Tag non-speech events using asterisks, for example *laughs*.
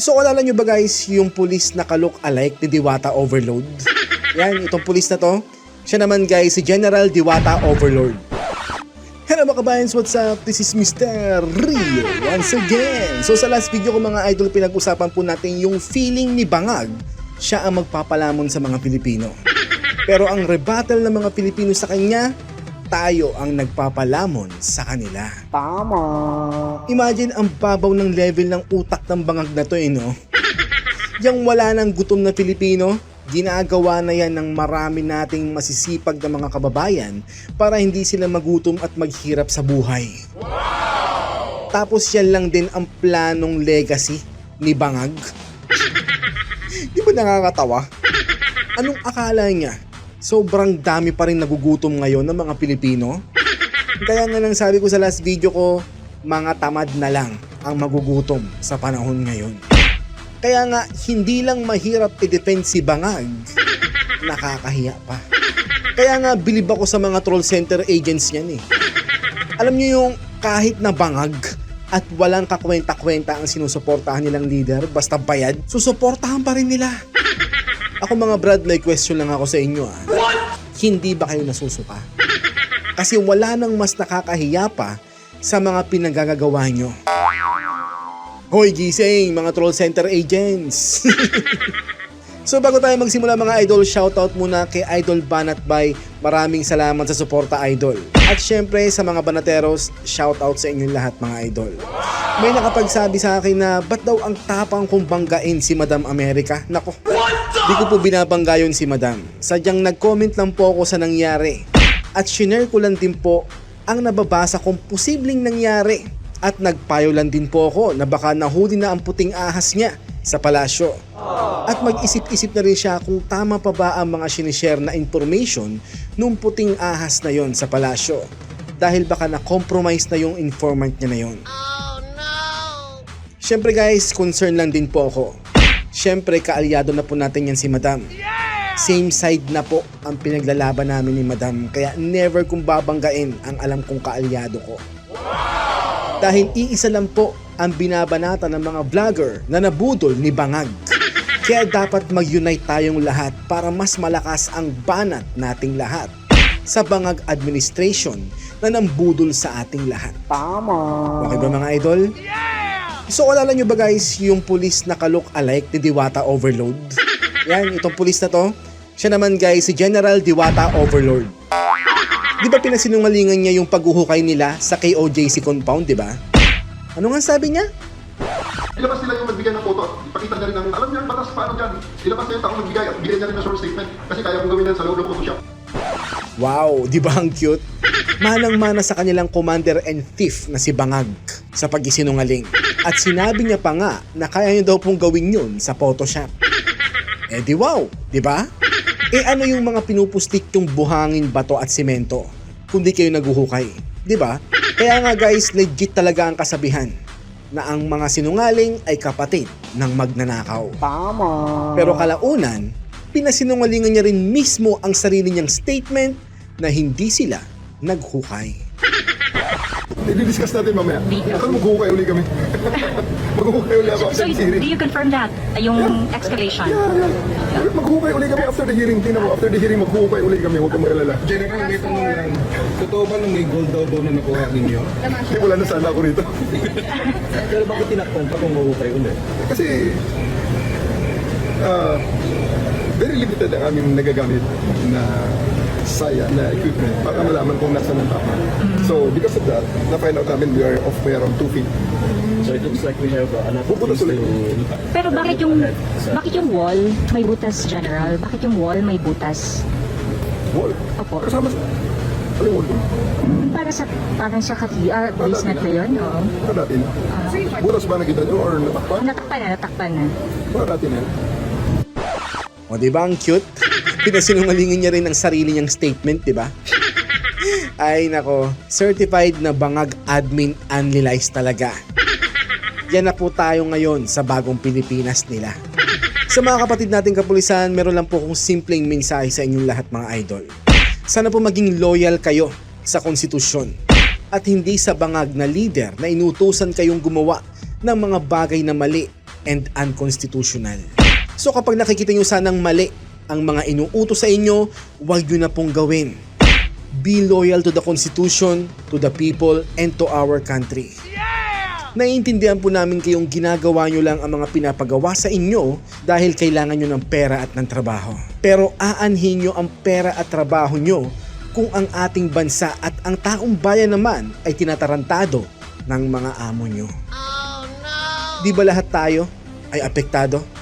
So alala nyo ba guys yung pulis na ka-look alike ni Diwata Overload? Yan, itong pulis na to. Siya naman guys, si General Diwata Overlord. Hello mga kabayans, what's up? This is Mr. Rio once again. So sa last video ko mga idol, pinag-usapan po natin yung feeling ni Bangag. Siya ang magpapalamon sa mga Pilipino. Pero ang rebuttal ng mga Pilipino sa kanya, tayo ang nagpapalamon sa kanila. Tama. Imagine ang babaw ng level ng utak ng bangag na to eh no? *laughs* Yang wala ng gutom na Pilipino, ginagawa na yan ng marami nating masisipag na mga kababayan para hindi sila magutom at maghirap sa buhay. Tapos yan lang din ang planong legacy ni Bangag. *laughs* Di ba nakakatawa? *laughs* Anong akala niya? Sobrang dami pa rin nagugutom ngayon ng mga Pilipino? Kaya nga nang sabi ko sa last video ko, mga tamad na lang ang magugutom sa panahon ngayon. Kaya nga, hindi lang mahirap i-defend si Bangag, nakakahiya pa. Kaya nga, bilib ako sa mga troll center agents niyan eh. Alam niyo yung kahit na bangag at walang kakwenta-kwenta ang sinusuportahan nilang leader basta bayad, susuportahan pa rin nila. Ako mga brad, may question lang ako sa inyo ah. Hindi ba kayo nasusuka? Kasi wala nang mas nakakahiya pa sa mga pinagagagawa nyo. Hoy gising mga troll center agents! *laughs* so bago tayo magsimula mga idol, shoutout muna kay Idol Banat Bay. Maraming salamat sa suporta idol. At syempre sa mga banateros, shoutout sa inyong lahat mga idol. May nakapagsabi sa akin na ba't daw ang tapang kong banggain si Madam America? Nako, di ko po binabangga yun si Madam. Sadyang nag-comment lang po ako sa nangyari. At shinare ko lang din po ang nababasa kong posibleng nangyari. At nagpayo lang din po ako na baka nahuli na ang puting ahas niya sa palasyo. At mag-isip-isip na rin siya kung tama pa ba ang mga sinishare na information nung puting ahas na yon sa palasyo. Dahil baka na-compromise na yung informant niya na yon. Siyempre guys, concern lang din po ako. Siyempre, kaalyado na po natin yan si Madam. Same side na po ang pinaglalaban namin ni Madam, kaya never kong babanggain ang alam kong kaalyado ko. Dahil iisa lang po ang binabanata ng mga vlogger na nabudol ni Bangag. *laughs* Kaya dapat mag-unite tayong lahat para mas malakas ang banat nating lahat sa Bangag Administration na nambudol sa ating lahat. Tama. Okay ba mga idol? So alala nyo ba guys yung pulis na ka-look alike ni Diwata Overload? Yan, itong pulis na to. Siya naman guys, si General Diwata Overlord. Di ba pinasinungalingan niya yung paghuhukay nila sa KOJC compound, di ba? Ano nga sabi niya? Ilabas nila yung magbigay ng photo at ipakita niya rin ng, alam niya batas paano dyan. Ilabas na yung taong magbigay at bigyan niya rin ng short statement kasi kaya kong gawin yan sa loob ng Photoshop. Wow, di ba ang cute? Manang-mana sa kanilang commander and thief na si Bangag sa pagkisinungaling. At sinabi niya pa nga na kaya niya daw pong gawin yun sa Photoshop. Eh di wow, di ba? Eh ano yung mga pinupustik yung buhangin, bato at simento kung di kayo naguhukay, di ba? Kaya nga guys, legit talaga ang kasabihan na ang mga sinungaling ay kapatid ng magnanakaw. Tama. Pero kalaunan, pinasinungalingan niya rin mismo ang sarili niyang statement na hindi sila naghukay. *laughs* I-discuss natin mamaya. Kung maghuhukay uli kami. *laughs* maghuhukay uli ako So, after the do hearing. you confirm that? Uh, Yung excavation? Yeah, yeah. Maghuhukay uli kami after the hearing. Tingnan mo, after the hearing, maghuhukay uli kami. Huwag kang mag-alala. General, may tanong lang. Totoo ba nung may gold daw doon na nakuha ninyo? Hindi, wala na sana ako rito. *laughs* Pero bakit tinakpan pa kung mahuhukay ulit? Kasi, ah, very limited ang aming nagagamit na saya na equipment para malaman kung nasa ng tama. So, because of that, na-find out namin we are off by around 2 feet. So it looks like we have uh, Pupunas things ulit. to Pero bakit yung bakit yung wall may butas, General? Bakit yung wall may butas? Wall. Opo. Kasama sa... Ano yung wall doon? Para sa parang sa KTR basement na yun, oo. Baka natin. Butas ba nakita nyo or natakpan? Natakpan na, natakpan na. Baka natin yan. O di ba ang cute? *laughs* Pinasinungalingan niya rin ang sarili niyang statement, di ba? *laughs* Ay nako, certified na bangag admin unrealized talaga. *laughs* Yan na po tayo ngayon sa bagong Pilipinas nila. Sa mga kapatid nating kapulisan, meron lang po kong simpleng mensahe sa inyong lahat mga idol. Sana po maging loyal kayo sa konstitusyon at hindi sa bangag na leader na inutusan kayong gumawa ng mga bagay na mali and unconstitutional. So kapag nakikita nyo sanang mali ang mga inuuto sa inyo, huwag nyo na pong gawin. Be loyal to the Constitution, to the people, and to our country. Naiintindihan po namin kayong ginagawa nyo lang ang mga pinapagawa sa inyo dahil kailangan nyo ng pera at ng trabaho. Pero aanhin nyo ang pera at trabaho nyo kung ang ating bansa at ang taong bayan naman ay tinatarantado ng mga amo nyo. Di ba lahat tayo ay apektado?